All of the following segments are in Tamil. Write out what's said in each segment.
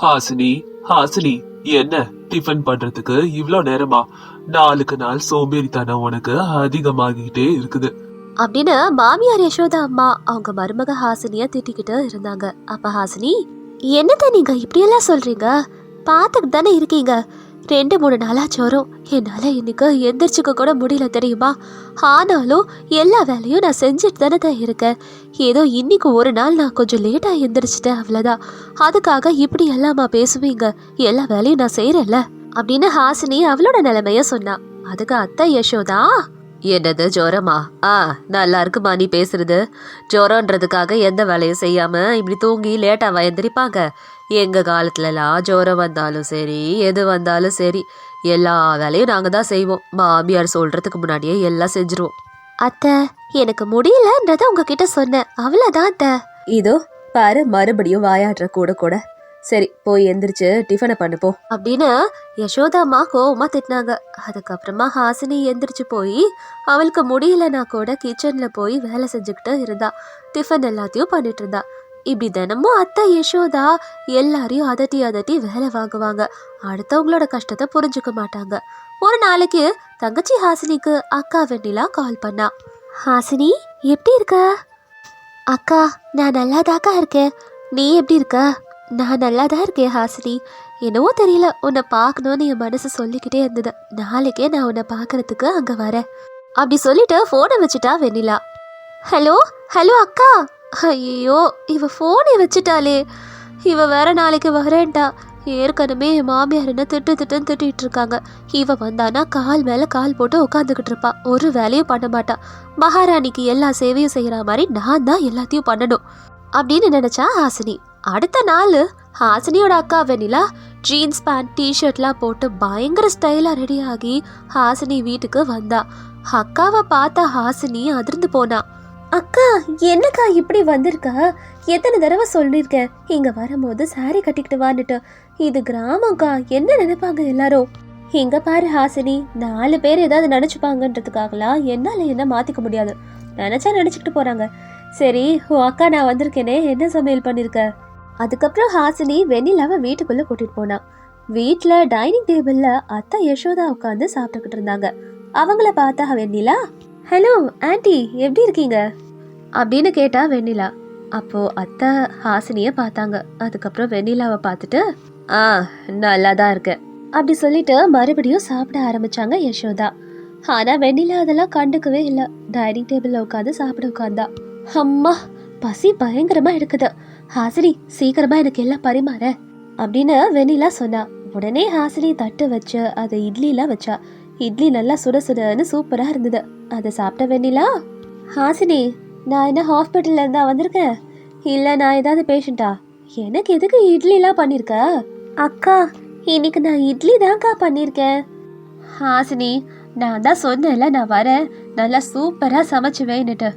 ஹாசினி ஹாசினி என்ன டிஃபன் பண்றதுக்கு இவ்ளோ நேரமா? நாளுக்கு நாள் சோம்பேறித்தனம் உனக்கு அதிகமாகிட்டே இருக்குது. அப்படின்னு மாமியார் யசோதா அம்மா அவங்க மருமக ஹாசினிய திட்டிக்கிட்டு இருந்தாங்க. அப்ப ஹாசினி என்னத்த நீங்க இப்படியெல்லாம் சொல்றீங்க? பார்த்துக்கிட்டு தானே இருக்கீங்க. ரெண்டு மூணு நாளாக ஜுரம் என்னால் இன்னைக்கு எந்திரிச்சுக்க கூட முடியல தெரியுமா? ஆனாலும் எல்லா வேலையும் நான் செஞ்சுட்டு தானே தான் இருக்கேன். ஏதோ இன்னைக்கு ஒரு நாள் நான் கொஞ்சம் லேட்டாக எந்திரிச்சிட்டேன் அவ்வளோதான் அதுக்காக இப்படி எல்லாமா பேசுவீங்க? எல்லா வேலையும் நான் செய்கிறேன்ல அப்படின்னு ஹாசினி அவளோட நிலைமைய சொன்னான் அதுக்கு அத்தை யசோதா என்னது ஜோரமா? ஆ நல்லா இருக்குமா நீ பேசுறது? ஜோரன்றதுக்காக எந்த வேலையும் செய்யாம இப்படி தூங்கி லேட்டாக எந்திரிப்பாங்க? எங்க காலத்துலலாம் ஜோரம் வந்தாலும் சரி எது வந்தாலும் சரி எல்லா வேலையும் நாங்க தான் செய்வோம். மாமியார் சொல்றதுக்கு முன்னாடியே எல்லாம் செஞ்சிருவோம். அத்தை எனக்கு முடியலன்றத உங்ககிட்ட சொன்னேன். அவ்வளவுதான் அத்தை. இதோ பாரு மறுபடியும் வாயாடுற கூட கூட. சரி போய் எந்திரிச்சு டிஃபனை பண்ணு போ. அப்படின்னு யசோதாம்மா கோவமா திட்டினாங்க. அதுக்கப்புறமா ஹாசினி எந்திரிச்சு போய் அவளுக்கு முடியலனா கூட கிச்சன்ல போய் வேலை செஞ்சுக்கிட்டு இருந்தா. டிஃபன் எல்லாத்தையும் பண்ணிட்டு இருந்தா. இப்படி தினமும் அத்தை யசோதா எல்லாரையும் அதட்டி அதட்டி வேலை வாங்குவாங்க. அடுத்தவங்களோட கஷ்டத்தை புரிஞ்சுக்க மாட்டாங்க. ஒரு நாளைக்கு தங்கச்சி ஹாசினிக்கு அக்கா வெண்ணிலா கால் பண்ணா. ஹாசினி எப்படி இருக்க? அக்கா நான் நல்லாதாக்கா இருக்கேன். நீ எப்படி இருக்க? நான் நல்லா தான் இருக்கேன் ஹாசினி. என்னவோ தெரியல. உன்னை பார்க்கணும்னு என் மனசு சொல்லிக்கிட்டே இருந்தது. நாளைக்கே நான் உன்னை பார்க்கறதுக்கு அங்கே வரேன். அப்படி சொல்லிட்டு ஃபோனை வச்சுட்டா வெண்ணிலா. ஹலோ ஹலோ அக்கா. ஐயோ இவ ஃபோனை வச்சுட்டாளே. இவ வேற நாளைக்கு வரேன்டா ஏற்கனவே என் மாமியார் என்ன திட்டு திட்டுன்னு திட்டிட்டு இருக்காங்க. இவ வந்தானா கால் மேல கால் போட்டு உட்காந்துக்கிட்டு இருப்பா. ஒரு வேலையும் பண்ண மாட்டா. மகாராணிக்கு எல்லா சேவையும் செய்யற மாதிரி நான் தான் எல்லாத்தையும் பண்ணணும் அப்படின்னு நினைச்சா ஹாசினி. அடுத்த நாள் ஹாசினியோட அக்கா வெனிலா ஜீன்ஸ் பேண்ட் டிஷர்ட்லாம் போட்டு பயங்கர ஸ்டைலாக ரெடி ஆகி ஹாசினி வீட்டுக்கு வந்தா. அக்காவை பார்த்த ஹாசினி அதிர்ந்து போனா. அக்கா என்னக்கா இப்படி வந்திருக்க? எத்தனை தடவை சொல்லியிருக்கேன். இங்க வரும்போது சாரி கட்டிக்கிட்டு வான்னுட்டு. இது கிராமம்க்கா. என்ன நினைப்பாங்க எல்லாரும்? இங்க பாரு ஹாசினி நாலு பேர் ஏதாவது நினைச்சுப்பாங்கன்றதுக்காகலாம் என்னால என்ன மாத்திக்க முடியாது. நினைச்சா நினைச்சுக்கிட்டு போறாங்க. சரி உன் அக்கா நான் வந்திருக்கேனே என்ன சமையல் பண்ணிருக்க? அதுக்கப்புறம் ஹாசினி வெண்ணிலாவை வீட்டுக்குள்ள கூட்டிட்டு போனா. வீட்டில் டைனிங் டேபிள்ல அத்தை யசோதா உட்காந்து சாப்பிட்டுக்கிட்டு இருந்தாங்க. அவங்கள பார்த்தா வெண்ணிலா? ஹலோ ஆண்டி எப்படி இருக்கீங்க? அப்படின்னு கேட்டா வெண்ணிலா. அப்போ அத்தை ஹாசினிய பார்த்தாங்க. அதுக்கப்புறம் வெண்ணிலாவை பார்த்துட்டு ஆ நல்லா தான் இருக்கேன். அப்படி சொல்லிட்டு மறுபடியும் சாப்பிட ஆரம்பிச்சாங்க யசோதா. ஆனா வெண்ணிலா அதெல்லாம் கண்டுக்கவே இல்லை. டைனிங் டேபிள்ல உட்காந்து சாப்பிட உட்காந்தா அம்மா பசி பயங்கரமா எடுக்குது. ஹாசினி சீக்கிரமா எனக்கு எல்லாம் பரிமாற. அப்படின்னு வெண்ணிலா சொன்னா. உடனே ஹாசினி தட்டு வச்சு அதை இட்லிலாம் வச்சா. இட்லி நல்லா சுட சுடன்னு சூப்பராக இருந்தது. அதை சாப்பிட்ட வெண்ணிலா? ஹாசினி நான் என்ன ஹாஸ்பிட்டல்ல இருந்தா வந்திருக்கேன்? இல்லை நான் ஏதாவது பேஷண்டா? எனக்கு எதுக்கு இட்லிலாம் பண்ணியிருக்க அக்கா இன்னைக்கு நான் இட்லி தான்க்கா பண்ணியிருக்கேன் ஹாசினி நான் தான் சொன்னேன்ல நான் வரேன். நல்லா சூப்பராக சமைச்சுவேன்ட்டு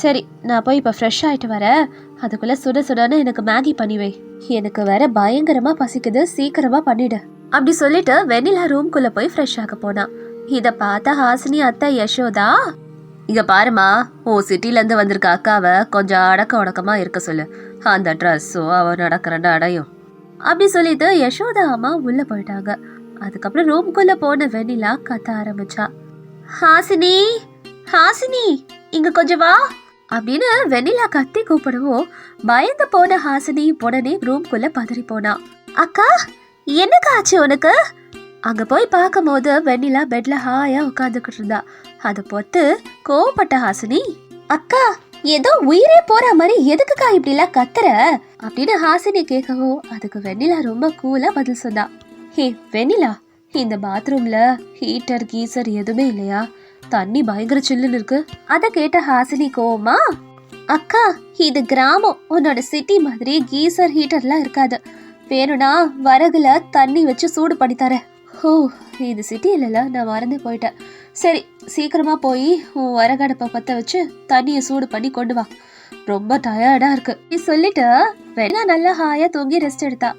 சரி நான் போய் இப்போ ஃப்ரெஷ் ஆகிட்டு வரேன். அதுக்குள்ளே சுட சுடன்னு எனக்கு மேகி பண்ணிவை எனக்கு வேற பயங்கரமாக பசிக்குது. சீக்கிரமாக பண்ணிடு. அப்படி சொல்லிட்டு வெண்ணிலா ரூம்குள்ளே போய் ஃப்ரெஷ் ஆக போனான் இத பார்த்த ஹாசினி அத்தை யசோதா இங்க பாருமா உன் சிட்டில இருந்து வந்திருக்க அக்காவை கொஞ்சம் அடக்க உடக்கமா இருக்க சொல்லு. அந்த ட்ரெஸ்ஸோ அவ நடக்கிற நடையும் அப்படி சொல்லிட்டு யசோதா அம்மா உள்ள போயிட்டாங்க. அதுக்கப்புறம் ரூம்குள்ள போன வெண்ணிலா கத்த ஆரம்பிச்சா. ஹாசினி ஹாசினி இங்க கொஞ்சம் வா. அப்படின்னு வெண்ணிலா கத்தி கூப்பிடவும் பயந்து போன ஹாசினி உடனே ரூம்குள்ள பதறி போனா. அக்கா என்னக்கா ஆச்சு உனக்கு? அங்க போய் பார்க்கும்போது வெண்ணிலா பெட்ல ஹாயா உட்காந்துக்கிட்டு இருந்தா. அதை பொத்து கோவப்பட்ட ஹாசினி அக்கா ஏதோ உயிரே போற மாதிரி எதுக்குக்கா இப்படிலாம் கத்துற? அப்படின்னு ஹாசினி கேட்கவும் அதுக்கு வெண்ணிலா ரொம்ப கூலா பதில் சொன்னா. ஹே வெண்ணிலா இந்த பாத்ரூம்ல ஹீட்டர் கீசர் எதுவுமே இல்லையா? தண்ணி பயங்கர சில்லுன்னு இருக்கு. அத கேட்ட ஹாசினி கோவமா அக்கா இது கிராமம். உன்னோட சிட்டி மாதிரி கீசர் ஹீட்டர்லாம் இருக்காது. வேணும்னா வரகுல தண்ணி வச்சு சூடு பண்ணி தரேன். ஓ இது சிட்டியிலலாம் நான் மறந்து போயிட்டேன். சரி சீக்கிரமாக போய் உன் வரகடப்பை பற்ற வச்சு தண்ணியை சூடு பண்ணி கொண்டு வா. ரொம்ப டயர்டாக இருக்கு. நீ சொல்லிட்டு வெண்ணிலா நல்லா ஹாயாக தூங்கி ரெஸ்ட் எடுத்தா.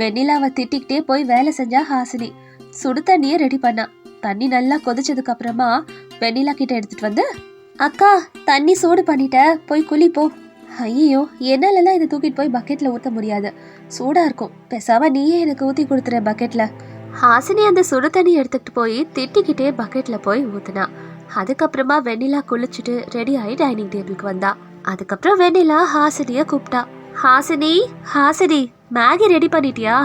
வெண்ணிலாவை திட்டிக்கிட்டே போய் வேலை செஞ்சா ஹாசினி. சுடு தண்ணியை ரெடி பண்ணா. தண்ணி நல்லா கொதிச்சதுக்கு அப்புறமா வெண்ணிலா கிட்ட எடுத்துட்டு வந்து அக்கா தண்ணி சூடு பண்ணிட்ட போய் குளிப்போ ஐயோ என்னாலலாம் இதை தூக்கிட்டு போய் பக்கெட்ல ஊற்ற முடியாது. சூடா இருக்கும். பேசாம நீயே எனக்கு ஊற்றி கொடுத்துற பக்கெட்ல ஹாசினி அந்த சுடு தண்ணி எடுத்துக்கிட்டு போய் திட்டிக்கிட்டே பக்கெட்ல போய் ஊத்துனா. அதுக்கப்புறமா வெண்ணிலா குளிச்சுட்டு ரெடி ஆகி டைனிங் டேபிளுக்கு வந்தா. அதுக்கப்புறம் வெண்ணிலா ஹாசினிய கூப்பிட்டா ஹாசினி ஹாசினி மேகி ரெடி பண்ணிட்டியா?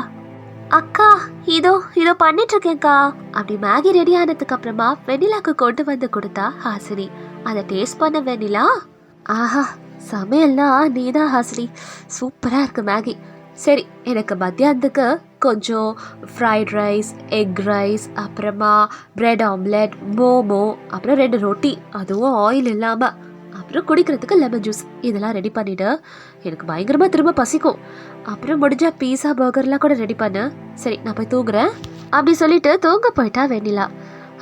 அக்கா இதோ இதோ பண்ணிட்டு இருக்கேன்க்கா அப்படி மேகி ரெடி ஆனதுக்கு அப்புறமா வெண்ணிலாக்கு கொண்டு வந்து கொடுத்தா ஹாசினி. அதை டேஸ்ட் பண்ண வெண்ணிலா. ஆஹா சமையல்னா நீதான் ஹாசினி. சூப்பரா இருக்கு மேகி. சரி எனக்கு மத்தியானத்துக்கு கொஞ்சம் ஃப்ரைட் ரைஸ் எக் ரைஸ் அப்புறமா ப்ரெட் ஆம்லெட் மோமோ அப்புறம் ரெண்டு ரொட்டி அதுவும் ஆயில் இல்லாமல் அப்புறம் குடிக்கிறதுக்கு லெமன் ஜூஸ் இதெல்லாம் ரெடி பண்ணிட்டு எனக்கு பயங்கரமாக திரும்ப பசிக்கும். அப்புறம் முடிஞ்சால் பீஸா பர்கர்லாம் கூட ரெடி பண்ணு. சரி நான் போய் தூங்குறேன். அப்படி சொல்லிட்டு தூங்க போயிட்டா வெண்ணிலா.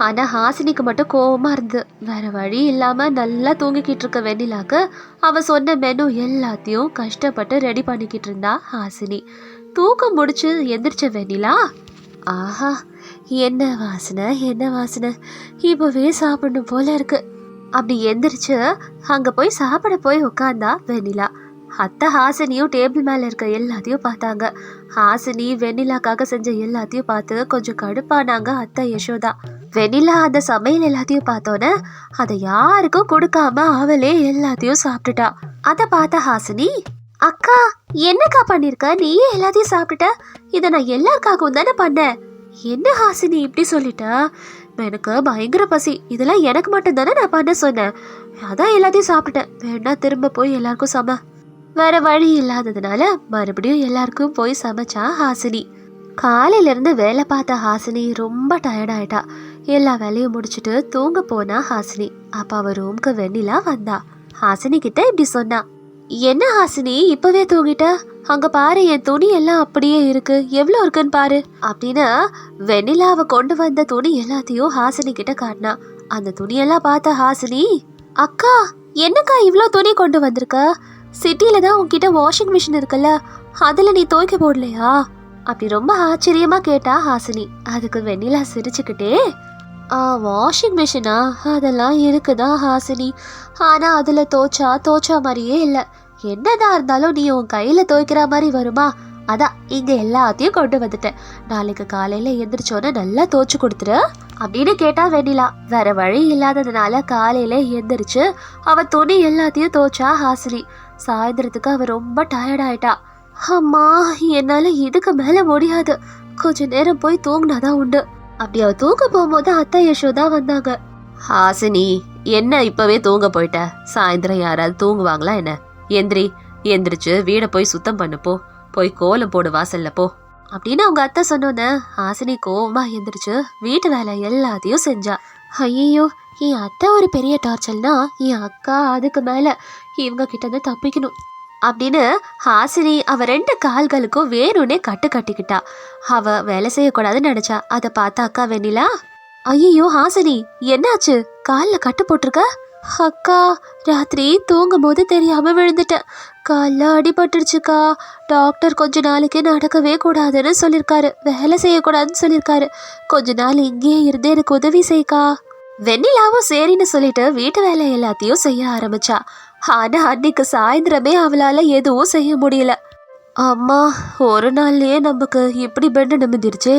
ஆனால் ஹாசினிக்கு மட்டும் கோபமாக இருந்து வேறு வழி இல்லாமல் நல்லா தூங்கிக்கிட்டு இருக்க வெண்ணிலாக்கு அவள் சொன்ன மெனு எல்லாத்தையும் கஷ்டப்பட்டு ரெடி பண்ணிக்கிட்டு இருந்தா ஹாசினி. தூக்கம் முடிச்சு எந்திரிச்ச வெண்ணிலா? ஆஹா என்ன வாசனை என்ன வாசனை. இப்போவே சாப்பிடணும் போல இருக்கு. அப்படி எந்திரிச்சு அங்கே போய் சாப்பிட போய் உட்காந்தா வெண்ணிலா. அத்தை ஹாசினியும் டேபிள் மேலே இருக்க எல்லாத்தையும் பார்த்தாங்க. ஹாசினி வெண்ணிலாக்காக செஞ்ச எல்லாத்தையும் பார்த்து கொஞ்சம் கடுப்பானாங்க அத்தை யசோதா. வெண்ணிலா அந்த சமையல் எல்லாத்தையும் பார்த்தோன்னே அதை யாருக்கும் கொடுக்காம அவளே எல்லாத்தையும் சாப்பிட்டுட்டா. அதை பார்த்த ஹாசினி அக்கா என்னக்கா பண்ணிருக்க? நீயே எல்லாத்தையும் சாப்பிட்டுட்ட? இதை நான் எல்லாருக்காகவும் தானே பண்ணேன். என்ன ஹாசினி இப்படி சொல்லிட்டா? எனக்கு பயங்கர பசி. இதெல்லாம் எனக்கு மட்டும் தானே நான் பண்ண சொன்னேன். அதான் எல்லாத்தையும் சாப்பிட்டேன் வேணா திரும்ப போய் எல்லாருக்கும் சம. வேற வழி இல்லாததுனால மறுபடியும் எல்லாருக்கும் போய் சமைச்சா ஹாசினி. காலையிலேருந்து வேலை பார்த்த ஹாசினி ரொம்ப டயர்டாயிட்டா எல்லா வேலையும் முடிச்சுட்டு தூங்க போனா ஹாசினி. அப்போ அவ ரூம்க்கு வெண்ணிலா வந்தா. ஹாசினி கிட்ட இப்படி சொன்னா. என்ன ஹாசினி இப்பவே தூங்கிட்ட? அங்க பாரு என் துணி எல்லாம் அப்படியே இருக்கு. எவ்வளவு இருக்குன்னு பாரு. அப்படின்னு வெண்ணிலாவை கொண்டு வந்த துணி எல்லாத்தையும் ஹாசினி கிட்ட காட்டினா. அந்த துணியெல்லாம் பார்த்த ஹாசினி அக்கா என்னக்கா இவ்வளோ துணி கொண்டு வந்திருக்க? சிட்டில தான் உன்கிட்ட வாஷிங் மிஷின் இருக்குல்ல அதுல நீ துவைக்க போடலையா? அப்படி ரொம்ப ஆச்சரியமா கேட்டா ஹாசினி. அதுக்கு வெண்ணிலா சிரிச்சுக்கிட்டே வாஷிங் மிஷினா அதெல்லாம் இருக்குதான் ஹாசினி? ஆனால் அதில் தோச்சா தோச்சா மாதிரியே இல்லை. என்னதான் இருந்தாலும் நீ உன் கையில் துவைக்கிற மாதிரி வருமா? அதான் இங்கே எல்லாத்தையும் கொண்டு வந்துட்டேன். நாளைக்கு காலையில் எந்திரிச்சோன்னே நல்லா தோச்சு கொடுத்துரு. அப்படின்னு கேட்டா வெண்ணிலா. வேற வழி இல்லாததுனால காலையில எந்திரிச்சு அவ துணி எல்லாத்தையும் தோச்சா ஹாசினி. சாயந்தரத்துக்கு அவ ரொம்ப டயர்ட் ஆயிட்டா. அம்மா என்னால் இதுக்கு மேலே முடியாது. கொஞ்ச நேரம் போய் தூங்கினாதான் உண்டு. அப்படி அவ தூங்க போகும்போது அத்தை யசோதா வந்தாங்க. ஹாசினி என்ன இப்பவே தூங்க போயிட்ட? சாயந்தரம் யாராவது தூங்குவாங்களா என்ன? எந்திரி எந்திரிச்சு வீடை போய் சுத்தம் பண்ணு போ. போய் கோலம் போடு வாசல்ல போ. அப்படின்னு அவங்க அத்தை சொன்னோன்னே ஹாசினி கோவமா எந்திரிச்சு வீட்டு வேலை எல்லாத்தையும் செஞ்சா. ஐயோ என் அத்தை ஒரு பெரிய டார்ச்சல்னா என் அக்கா அதுக்கு மேல இவங்க கிட்ட இருந்து தப்பிக்கணும். அப்படின்னு ஹாசினி அவ ரெண்டு கால்களுக்கும் வேணும்னே கட்டு கட்டிக்கிட்டா. அவ வேலை செய்யக்கூடாதுன்னு நினைச்சா. அதை பார்த்தா அக்கா வெண்ணிலா? ஐயோ ஹாசினி என்னாச்சு? காலில் கட்டு போட்டிருக்க? அக்கா ராத்திரி தூங்கும் போது தெரியாம விழுந்துட்டேன். காலில் அடிபட்டுருச்சுக்கா. டாக்டர் கொஞ்ச நாளைக்கு நடக்கவே கூடாதுன்னு சொல்லியிருக்காரு வேலை செய்யக்கூடாதுன்னு சொல்லியிருக்காரு கொஞ்ச நாள் இங்கேயே இருந்து எனக்கு உதவி செய்க்கா வெண்ணிலாவும் சரின்னு சொல்லிட்டு வீட்டு வேலை எல்லாத்தையும் செய்ய ஆரம்பிச்சா. ஆனா அன்னைக்கு சாயந்தரமே அவளால எதுவும் செய்ய முடியல. அம்மா ஒரு நாள்லயே நமக்கு இப்படி பெண்டு நிமிந்திருச்சு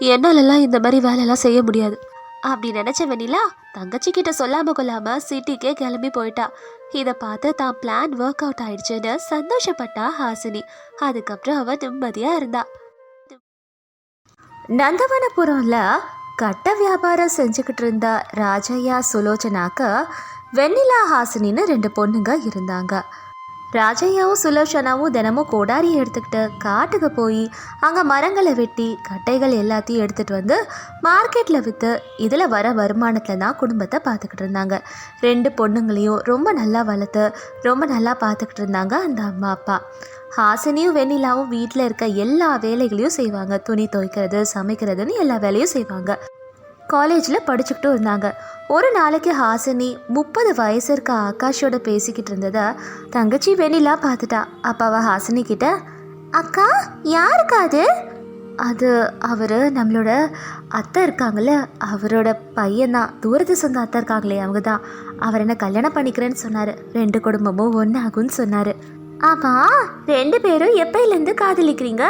என்னாலலாம் இந்த மாதிரி வேலையெல்லாம் செய்ய முடியாது. அப்படி நினைச்ச வெண்ணிலா தங்கச்சி கிட்ட சொல்லாம கொள்ளாம சிட்டிக்கே கிளம்பி போயிட்டா. இதை பார்த்து தான் பிளான் ஒர்க் அவுட் ஆயிடுச்சுன்னு சந்தோஷப்பட்டா ஹாசினி. அதுக்கப்புறம் அவ நிம்மதியா இருந்தா. நந்தவனபுரம்ல கட்ட வியாபாரம் செஞ்சுக்கிட்டு இருந்த ராஜையா சுலோச்சனாக்கு வெண்ணிலா ஹாசினின்னு ரெண்டு பொண்ணுங்க இருந்தாங்க. ராஜையாவும் சுலோஷனாவும் தினமும் கோடாரி எடுத்துக்கிட்டு காட்டுக்கு போய் அங்கே மரங்களை வெட்டி கட்டைகள் எல்லாத்தையும் எடுத்துகிட்டு வந்து மார்க்கெட்டில் விற்று இதில் வர வருமானத்தில் தான் குடும்பத்தை பார்த்துக்கிட்டு இருந்தாங்க. ரெண்டு பொண்ணுங்களையும் ரொம்ப நல்லா வளர்த்து ரொம்ப நல்லா பார்த்துக்கிட்டு இருந்தாங்க அந்த அம்மா அப்பா. ஹாசினியும் வெண்ணிலாவும் வீட்டில் இருக்க எல்லா வேலைகளையும் செய்வாங்க. துணி துவைக்கிறது சமைக்கிறதுன்னு எல்லா வேலையும் செய்வாங்க. காலேஜில் படிச்சுக்கிட்டும் இருந்தாங்க. ஒரு நாளைக்கு ஹாசினி முப்பது வயசு இருக்க ஆகாஷோட பேசிக்கிட்டு இருந்ததை தங்கச்சி வெண்ணிலா பார்த்துட்டா. அப்போ அவள் ஹாசினி கிட்ட அக்கா யாருக்கா அது? அது அவர் நம்மளோட அத்தை இருக்காங்கல்ல அவரோட பையன்தான் தூரத்து சொந்த அத்தை இருக்காங்களே அவங்க தான். அவர் என்ன கல்யாணம் பண்ணிக்கிறேன்னு சொன்னார். ரெண்டு குடும்பமும் ஒன்றாகும்னு சொன்னார். ஆமாம் ரெண்டு பேரும் எப்பையிலேருந்து காதலிக்கிறீங்க?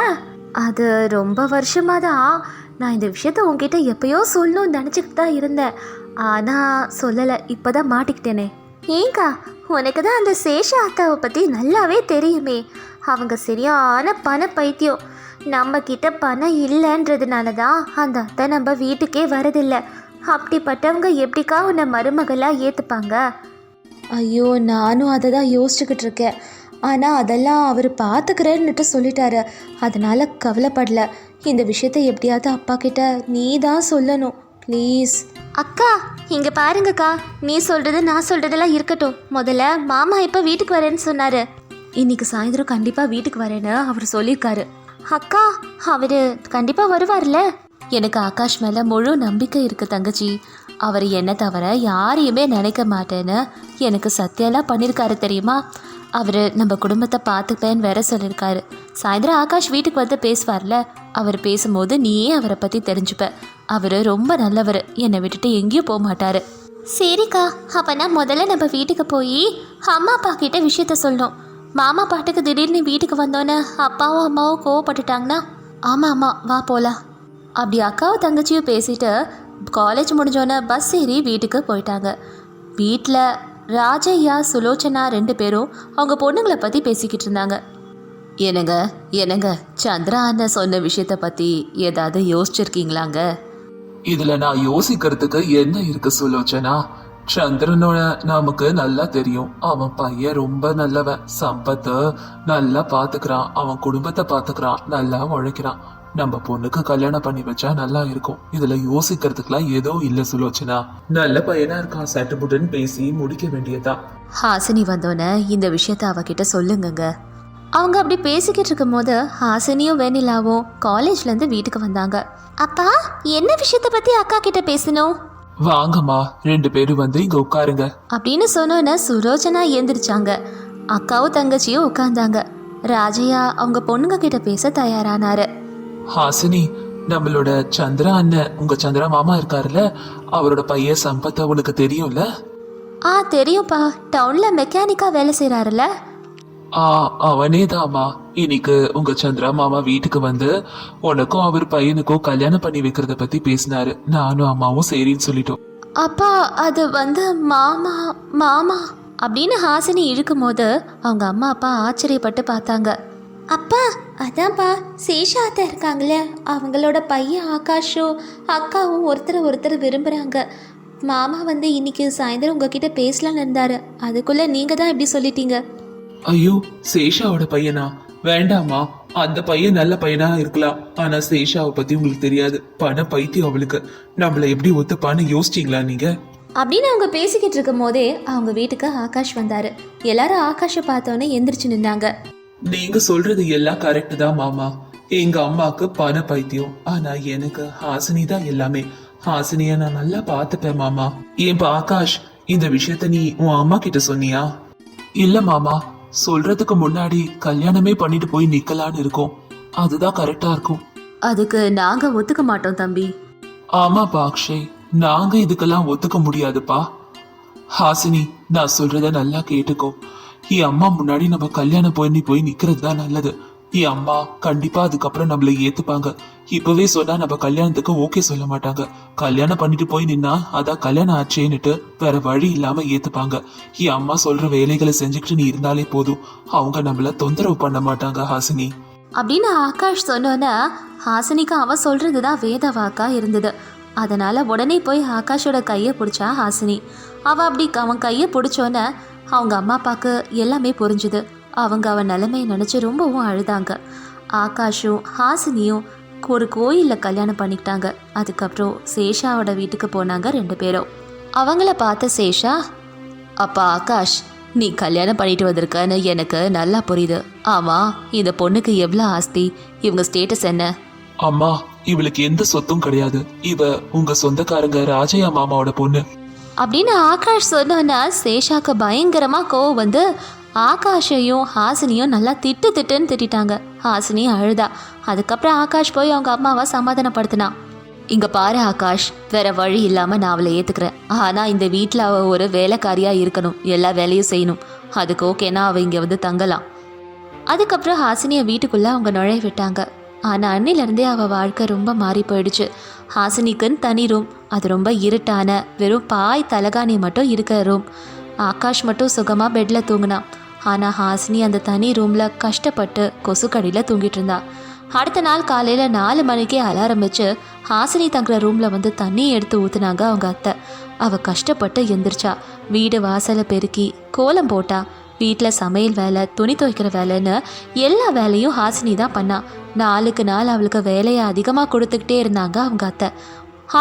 அது ரொம்ப வருஷமாக தான். நான் இந்த விஷயத்த உங்ககிட்ட எப்பயோ சொல்லணும்னு நினச்சிக்கிட்டு தான் இருந்தேன். ஆனால் சொல்லலை. இப்போ தான் மாட்டிக்கிட்டேனே. ஏங்கா உனக்கு தான் அந்த சேஷ அத்தாவை பற்றி நல்லாவே தெரியுமே. அவங்க சரியான பண பைத்தியம். நம்மக்கிட்ட பணம் இல்லைன்றதுனால தான் அந்த அத்தை நம்ம வீட்டுக்கே வரதில்லை. அப்படிப்பட்டவங்க எப்படிக்கா உன்னை மருமகளாக ஏற்றுப்பாங்க ஐயோ நானும் அதை தான் யோசிச்சுக்கிட்டு இருக்கேன். ஆனால் அதெல்லாம் அவர் பார்த்துக்கிறேன்னுட்டு சொல்லிட்டாரு. அதனால கவலைப்படல. இந்த விஷயத்தை எப்படியாவது அப்பா கிட்ட நீ தான் சொல்லணும். ப்ளீஸ். அக்கா இங்கே பாருங்கக்கா. நீ சொல்கிறது நான் சொல்கிறதெல்லாம் இருக்கட்டும். முதல்ல மாமா இப்போ வீட்டுக்கு வரேன்னு சொன்னார். இன்னைக்கு சாயந்தரம் கண்டிப்பாக வீட்டுக்கு வரேன்னு அவர் சொல்லியிருக்காரு. அக்கா அவர் கண்டிப்பாக வருவார்ல? எனக்கு ஆகாஷ் மேலே முழு நம்பிக்கை இருக்கு தங்கச்சி. அவர் என்ன தவிர யாரையுமே நினைக்க மாட்டேன்னு எனக்கு சத்தியெல்லாம் பண்ணியிருக்காரு தெரியுமா? அவர் நம்ம குடும்பத்தை பார்த்துப்பேன்னு வேற சொல்லியிருக்காரு. சாயந்தரம் ஆகாஷ் வீட்டுக்கு வந்து பேசுவார்ல அவர் பேசும்போது நீயே அவரை பற்றி தெரிஞ்சுப்ப. அவர் ரொம்ப நல்லவர் என்னை விட்டுட்டு எங்கேயும் போக மாட்டார். சரிக்கா அப்போனா முதல்ல நம்ம வீட்டுக்கு போய் அம்மா அப்பா கிட்ட விஷயத்த சொல்லணும். மாமா பாட்டுக்கு திடீர்னு வீட்டுக்கு வந்தோன்னே அப்பாவும் அம்மாவும் கோவப்பட்டுட்டாங்கன்னா? ஆமாம் ஆமாம் வா போகலாம் அப்படி அக்காவும் தங்கச்சியும் பேசிட்டு காலேஜ் முடிஞ்சோன்னே பஸ் ஏறி வீட்டுக்கு போயிட்டாங்க. வீட்டில் ராஜையா சுலோச்சனா ரெண்டு பேரும் அவங்க பொண்ணுங்களை பற்றி பேசிக்கிட்டு இருந்தாங்க. என்னங்க என்னங்க சந்திரா அண்ணன் சொன்ன விஷயத்தை பற்றி ஏதாவது யோசிச்சிருக்கீங்களாங்க? இதுல நான் யோசிக்கிறதுக்கு என்ன இருக்கு சுலோச்சனா? சந்திரனோட நமக்கு நல்லா தெரியும். அவன் பையன் ரொம்ப நல்லவன். சம்பத்தை நல்லா பாத்துக்கிறான். அவன் குடும்பத்தை பாத்துக்கிறான். நல்லா உழைக்கிறான். நம்ம பொண்ணுக்கு கல்யாணம் பண்ணி வச்சா நல்லா இருக்கும். இதுல யோசிக்கிறதுக்குலாம் ஏதோ இல்ல சுலோச்சனா. நல்ல பையனா இருக்கான் சட்டுப்புட்டுன்னு பேசி முடிக்க வேண்டியதா. ஹாசினி வந்தோன்னே இந்த விஷயத்த அவகிட்ட சொல்லுங்கங்க. அவங்க அப்படி பேசிக்கிட்டு இருக்கும்போது ஹாசினியும் வெண்ணிலாவும் காலேஜ்லேருந்து வீட்டுக்கு வந்தாங்க. அப்பா என்ன விஷயத்த பற்றி அக்கா கிட்ட பேசணும்? வாங்கம்மா ரெண்டு பேரும் வந்து இங்க உட்காருங்க. அப்படின்னு சொன்னோன்னே சுரோஜனா எந்திரிச்சாங்க. அக்காவும் தங்கச்சியும் உட்காந்தாங்க ராஜையா அவங்க பொண்ணுங்க கிட்ட பேச தயாரானாரு. ஹாசினி நம்மளோட சந்திரா அண்ணன் உங்க சந்திரா மாமா இருக்காருல்ல? அவரோட பையன் சம்பத் உனக்கு தெரியும்ல? ஆ தெரியும்ப்பா டவுன்ல மெக்கானிக்கா வேலை செய்கிறாருல்ல ஆ அவனே தாமா இன்னைக்கு உங்க சந்திரா மாமா வீட்டுக்கு வந்து உனக்கும் அவர் பையனுக்கும் கல்யாணம் பண்ணி வைக்கிறத பத்தி பேசினாரு. நானும் அம்மாவும் சரின்னு சொல்லிட்டோம். அப்பா அது வந்து மாமா மாமா அப்படின்னு ஹாசினி இழுக்கும் போது அவங்க அம்மா அப்பா ஆச்சரியப்பட்டு பார்த்தாங்க. அப்பா அதான்ப்பா. சேஷாத்தா இருக்காங்களே. அவங்களோட பையன் ஆகாஷும் அக்காவும் ஒருத்தர் ஒருத்தர் விரும்புகிறாங்க மாமா வந்து இன்னைக்கு சாயந்தரம் உங்ககிட்ட பேசலாம்னு இருந்தாரு. அதுக்குள்ள நீங்க தான் இப்படி சொல்லிட்டீங்க. ஐயோ சேஷாவோட பையனா? வேண்டாமா அந்த பையன் நல்ல பையனா இருக்கலாம். ஆனா சேஷாவை பத்தி உங்களுக்கு தெரியாது. பண பைத்தியம் அவளுக்கு. நம்மள எப்படி ஒத்துப்பான்னு யோசிச்சீங்களா நீங்க? அப்படின்னு அவங்க பேசிக்கிட்டு இருக்கும் போதே அவங்க வீட்டுக்கு ஆகாஷ் வந்தாரு. எல்லாரும் ஆகாஷை பார்த்தோன்னே எந்திரிச்சு நின்னாங்க. நீங்க சொல்றது எல்லாம் கரெக்ட் தான் மாமா. எங்க அம்மாக்கு பண பைத்தியம். ஆனா எனக்கு ஹாசினி தான் எல்லாமே. ஹாசினிய நான் நல்லா பாத்துப்பேன் மாமா. ஏன்பா ஆகாஷ் இந்த விஷயத்த நீ உன் அம்மா கிட்ட சொன்னியா? இல்ல மாமா. சொல்றதுக்கு முன்னாடி கல்யாணமே பண்ணிட்டு போய் நிக்கலான்னு இருக்கோம். அதுதான் கரெக்டா இருக்கும். அதுக்கு நாங்க ஒத்துக்க மாட்டோம் தம்பி. ஆமாப்பா அக்ஷய். நாங்க இதுக்கெல்லாம் ஒத்துக்க முடியாதுப்பா. ஹாசினி நான் சொல்றத நல்லா கேட்டுக்கோ. என் அம்மா முன்னாடி நம்ம கல்யாணம் பண்ணி போய் நிக்கிறது தான் நல்லது. என் அம்மா கண்டிப்பா அதுக்கப்புறம் நம்மள ஏத்துப்பாங்க. இப்பவே சொன்னா நம்ம கல்யாணத்துக்கு ஓகே சொல்ல மாட்டாங்க. கல்யாணம் பண்ணிட்டு போய் நின்னா அதான் கல்யாணம் ஆச்சேன்னுட்டு வேற வழி இல்லாம ஏத்துப்பாங்க. என் அம்மா சொல்ற வேலைகளை செஞ்சுக்கிட்டு நீ இருந்தாலே போதும். அவங்க நம்மள தொந்தரவு பண்ண மாட்டாங்க ஹாசினி. அப்படின்னு ஆகாஷ் சொன்னோன்னா ஹாசினிக்கு அவன் சொல்றதுதான் வேத வாக்கா இருந்தது. அதனால உடனே போய் ஆகாஷோட கையை பிடிச்சா ஹாசினி. அவ அப்படி அவன் கையை பிடிச்சோன்னே அவங்க அம்மா அப்பாவுக்கு எல்லாமே புரிஞ்சுது. அவங்க அவன் நிலைமையை நினச்சி ரொம்பவும் அழுதாங்க. ஆகாஷும் ஹாசினியும் ஒரு கோயிலில் கல்யாணம் பண்ணிக்கிட்டாங்க. அதுக்கப்புறம் சேஷாவோட வீட்டுக்கு போனாங்க ரெண்டு பேரும். அவங்கள பார்த்த சேஷா அப்பா ஆகாஷ் நீ கல்யாணம் பண்ணிட்டு வந்திருக்கன்னு எனக்கு நல்லா புரியுது. ஆமா இந்த பொண்ணுக்கு எவ்வளோ ஆஸ்தி? இவங்க ஸ்டேட்டஸ் என்ன? அம்மா இவளுக்கு எந்த சொத்தும் கிடையாது. இவ உங்க சொந்தக்காரங்க ராஜையா மாமாவோட பொண்ணு. அப்படின்னு ஆகாஷ் சொன்னோன்னா சேஷாக்கு பயங்கரமாக கோவம் வந்து ஆகாஷையும் ஹாசினியும் நல்லா திட்டு திட்டுன்னு திட்டிட்டாங்க. ஹாசினி அழுதா. அதுக்கப்புறம் ஆகாஷ் போய் அவங்க அம்மாவை சமாதானப்படுத்தினான் இங்க பாரு ஆகாஷ் வேற வழி இல்லாம நான் அவளை ஏத்துக்கிறேன். ஆனா இந்த வீட்டில் அவ ஒரு வேலைக்காரியா இருக்கணும். எல்லா வேலையும் செய்யணும். அதுக்கு ஓகேனா அவ இங்க வந்து தங்கலாம். அதுக்கப்புறம் ஹாசினியை வீட்டுக்குள்ள அவங்க நுழைய விட்டாங்க. ஆனா அன்னிலிருந்தே அவ வாழ்க்கை ரொம்ப மாறி போயிடுச்சு. ஹாசினிக்குன்னு தனி ரூம் அது ரொம்ப இருட்டான வெறும் பாய் தலகாணி மட்டும் இருக்கிற ரூம் ஆகாஷ் மட்டும் சுகமாக பெட்டில் தூங்கினான் ஆனால் ஹாசினி அந்த தனி ரூமில் கஷ்டப்பட்டு கொசுக்கடியில் தூங்கிட்டு இருந்தா. அடுத்த நாள் காலையில் நாலு மணிக்கே அலாரம் வச்சு ஹாசினி தங்குற ரூமில் வந்து தண்ணி எடுத்து ஊற்றுனாங்க அவங்க அத்தை. அவள் கஷ்டப்பட்டு எந்திரிச்சா. வீடு வாசலை பெருக்கி கோலம் போட்டா. வீட்டில் சமையல் வேலை துணி துவைக்கிற வேலைன்னு எல்லா வேலையும் ஹாசினி தான் பண்ணா. நாளுக்கு நாள் அவளுக்கு வேலையை அதிகமாக கொடுத்துக்கிட்டே இருந்தாங்க அவங்க அத்தை.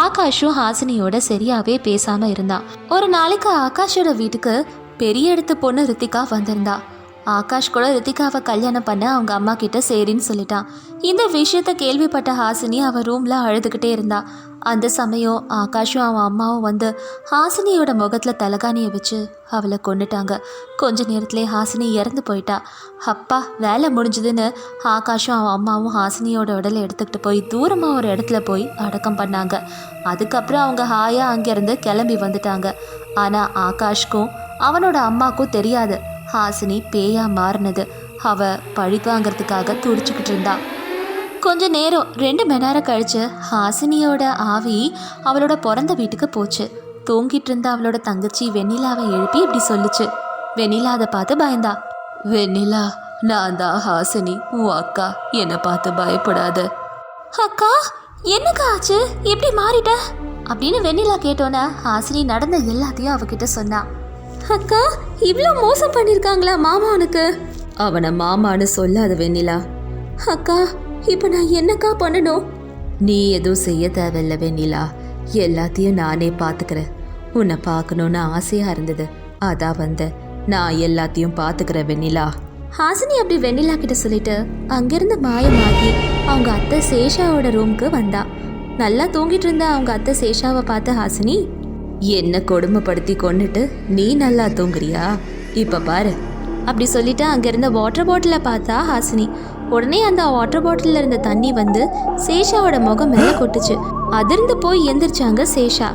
ஆகாஷும் ஹாசினியோட சரியாகவே பேசாமல் இருந்தான் ஒரு நாளைக்கு ஆகாஷோட வீட்டுக்கு பெரிய இடத்து பொண்ணு ரித்திகா வந்திருந்தா. ஆகாஷ் கூட ரித்திகாவை கல்யாணம் பண்ண அவங்க அம்மா கிட்ட சரின்னு சொல்லிட்டான். இந்த விஷயத்த கேள்விப்பட்ட ஹாசினி அவ ரூம்ல அழுதுகிட்டே இருந்தா. அந்த சமயம் ஆகாஷும் அவன் அம்மாவும் வந்து ஹாசினியோட முகத்துல தலகாணியை வச்சு அவளை கொன்னுட்டாங்க. கொஞ்ச நேரத்திலே ஹாசினி இறந்து போயிட்டா. அப்பா வேலை முடிஞ்சதுன்னு ஆகாஷும் அவன் அம்மாவும் ஹாசினியோட உடலை எடுத்துக்கிட்டு போய் தூரமாக ஒரு இடத்துல போய் அடக்கம் பண்ணாங்க. அதுக்கப்புறம் அவங்க ஹாயா அங்கேருந்து கிளம்பி வந்துட்டாங்க. ஆனால் ஆகாஷ்க்கும் அவனோட அம்மாக்கும் தெரியாது. ஹாசினி பேயா மாறினது. அவ பழிவாங்கிறதுக்காக துடிச்சுக்கிட்டு இருந்தா. கொஞ்ச நேரம் ரெண்டு மணி நேரம் கழிச்சு ஹாசினியோட ஆவி அவளோட பிறந்த வீட்டுக்கு போச்சு. தூங்கிட்டு இருந்த அவளோட தங்கச்சி வெண்ணிலாவை எழுப்பி இப்படி சொல்லுச்சு. வெண்ணிலா அதை பார்த்து பயந்தா. வெண்ணிலா நான் தான் ஹாசினி. உன் அக்கா என்னை பார்த்து பயப்படாத. அக்கா என்னக்கா ஆச்சு? எப்படி மாறிட்ட? அப்படின்னு வெண்ணிலா கேட்டோன்னே ஹாசினி நடந்த எல்லாத்தையும் அவகிட்ட சொன்னா. அக்கா இவ்வளோ மோசம் பண்ணியிருக்காங்களா மாமா உனக்கு? அவனை மாமான்னு சொல்லாத வெண்ணிலா. அக்கா இப்போ நான் என்னக்கா பண்ணணும்? நீ எதுவும் செய்ய தேவையில்ல வெண்ணிலா. எல்லாத்தையும் நானே பார்த்துக்கிறேன். உன்னை பார்க்கணுன்னு ஆசையாக இருந்தது. அதான் வந்தேன். நான் எல்லாத்தையும் பார்த்துக்கிறேன் வெண்ணிலா. ஹாசினி அப்படி வெண்ணிலா கிட்ட சொல்லிட்டு அங்கிருந்து மாயமாகி அவங்க அத்தை சேஷாவோட ரூமுக்கு வந்தா. நல்லா தூங்கிட்டு இருந்த அவங்க அத்தை சேஷாவை பார்த்த ஹாசினி என்ன கொடுமைப்படுத்தி கொண்டுட்டு நீ நல்லா தூங்குறியா? இப்போ பாரு. அப்படி சொல்லிட்டு அங்கேருந்த வாட்டர் பாட்டிலை பார்த்தா ஹாசினி. உடனே அந்த வாட்டர் பாட்டிலில் இருந்த தண்ணி வந்து சேஷாவோட முகம் மேலே கொட்டுச்சு. அதிர்ந்து போய் எந்திரிச்சாங்க சேஷா.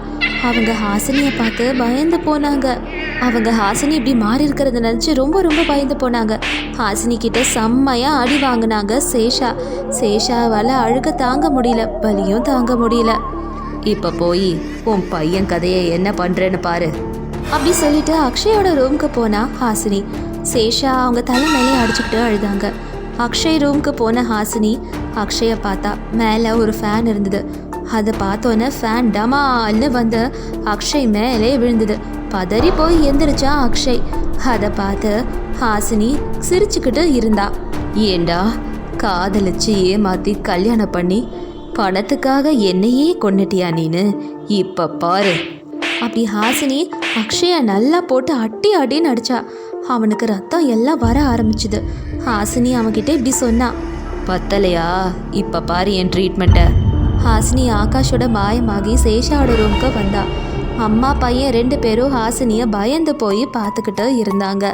அவங்க ஹாசினியை பார்த்து பயந்து போனாங்க. அவங்க ஹாசினி இப்படி மாறி இருக்கிறத நினச்சி ரொம்ப ரொம்ப பயந்து போனாங்க. ஹாசினி கிட்ட செம்மையாக அடி வாங்கினாங்க சேஷா. சேஷாவால் அழுக தாங்க முடியல பலியும் தாங்க முடியல. இப்போ போய் உன் பையன் கதையை என்ன பண்ணுறேன்னு பாரு. அப்படி சொல்லிட்டு அக்ஷயோட ரூம்க்கு போனா ஹாசினி. சேஷா அவங்க தலை மேலே அடிச்சுக்கிட்டு அழுதாங்க. அக்ஷய் ரூம்க்கு போன ஹாசினி அக்ஷயை பார்த்தா மேலே ஒரு ஃபேன் இருந்தது. அதை பார்த்தோன்னே ஃபேன் டமால்னு வந்து அக்ஷய் மேலே விழுந்தது. பதறி போய் எந்திரிச்சா அக்ஷய். அதை பார்த்து ஹாசினி சிரிச்சுக்கிட்டு இருந்தா. ஏண்டா காதலிச்சு ஏமாத்தி கல்யாணம் பண்ணி பணத்துக்காக என்னையே கொன்னுட்டியா நீனு? இப்ப பாரு. அப்படி ஹாசினி அக்ஷய நல்லா போட்டு அட்டி அடின்னு அடிச்சா அவனுக்கு ரத்தம் எல்லாம் வர ஆரம்பிச்சுது. ஹாசினி அவன்கிட்ட இப்படி சொன்னா பத்தலையா? இப்ப பாரு என் ட்ரீட்மெண்ட்டை ஹாசினி ஆகாஷோட மாயமாகி சேஷாவோட ரூமுக்கு வந்தா. அம்மா பையன் ரெண்டு பேரும் ஹாசினிய பயந்து போய் பார்த்துக்கிட்டு இருந்தாங்க.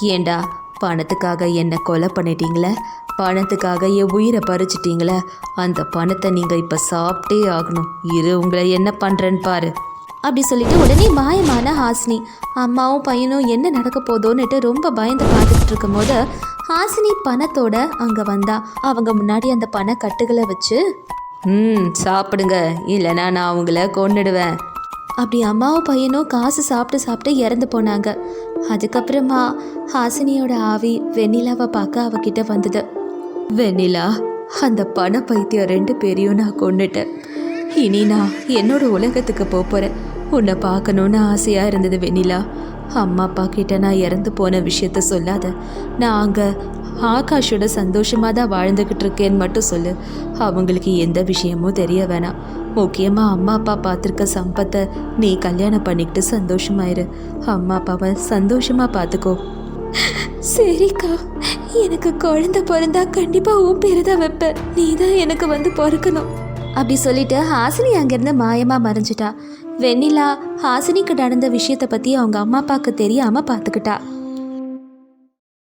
ஏண்டா பணத்துக்காக என்னை கொலை பண்ணிட்டீங்களே? பணத்துக்காக என் உயிரை பறிச்சிட்டீங்களே? அந்த பணத்தை நீங்கள் இப்போ சாப்பிட்டே ஆகணும். இரு உங்களை என்ன பண்ணுறேன்னு பாரு. அப்படி சொல்லிட்டு உடனே மாயமான ஹாசினி அம்மாவும் பையனும் என்ன நடக்க போதோன்னுட்டு ரொம்ப பயந்து பார்த்துட்டு இருக்கும்போது ஹாசினி பணத்தோட அங்கே வந்தா. அவங்க முன்னாடி அந்த பண கட்டுகளை வச்சு ம் சாப்பிடுங்க. இல்லைனா நான் அவங்கள கொண்டுடுவேன் அப்படி அம்மாவும் பையனும் காசு சாப்பிட்டு சாப்பிட்டு இறந்து போனாங்க. அதுக்கப்புறமா ஹாசினியோட ஆவி வெண்ணிலாவை பார்க்க அவகிட்ட வந்தது. வெண்ணிலா அந்த பண பைத்தியம் ரெண்டு பேரையும் நான் கொண்டுட்டேன் இனி நான் என்னோட உலகத்துக்கு போகிறேன் உன்னை பார்க்கணுன்னு ஆசையாக இருந்தது வெண்ணிலா. அம்மா அப்பா கிட்ட நான் இறந்து போன விஷயத்த சொல்லாத. நான் அங்கே ஆகாஷோட சந்தோஷமாக தான் வாழ்ந்துக்கிட்டு இருக்கேன்னு மட்டும் சொல்லு. அவங்களுக்கு எந்த விஷயமும் தெரிய வேணாம். முக்கியமாக அம்மா அப்பா பார்த்துருக்க சம்பத்தை நீ கல்யாணம் பண்ணிக்கிட்டு சந்தோஷமாயிரு. அம்மா அப்பாவை சந்தோஷமாக பார்த்துக்கோ. சரிக்கா. எனக்கு குழந்தை பிறந்தா கண்டிப்பாக உன் பேரை தான் வைப்பேன். நீ தான் எனக்கு வந்து பிறக்கணும். அப்படி சொல்லிட்டு ஹாசினி அங்கேருந்து மாயமாக மறைஞ்சிட்டா. வெண்ணிலா ஹாசினிக்கு நடந்த விஷயத்தை பற்றி அவங்க அம்மா அப்பாவுக்கு தெரியாமல் பார்த்துக்கிட்டா.